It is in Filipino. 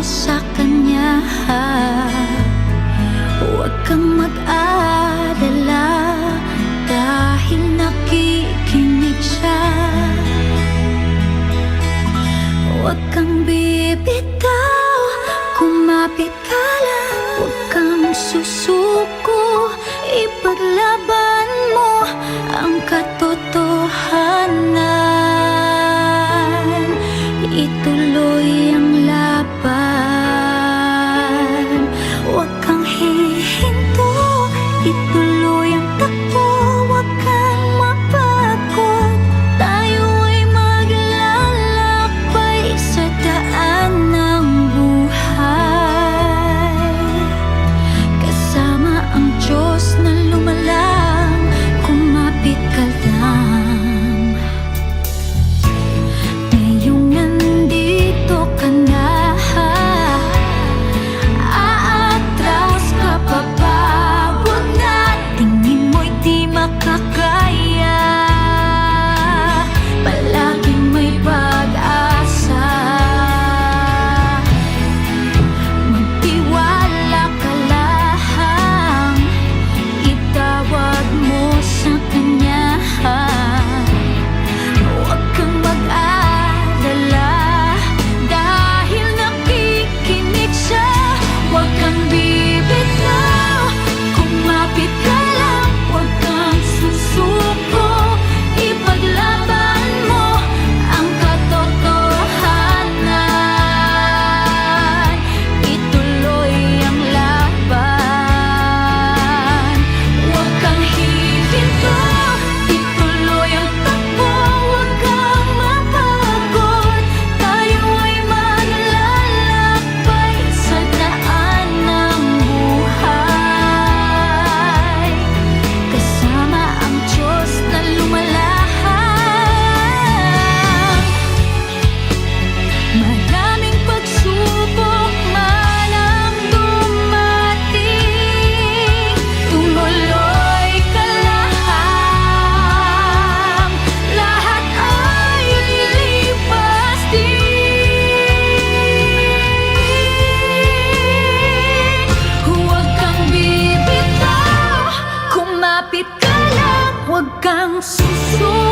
mo sa kanya Huwag kang mag-alala Dahil nakikinig siya. Huwag kang bibitaw Kumapit ka lang. Huwag kang susunod Kumapit ka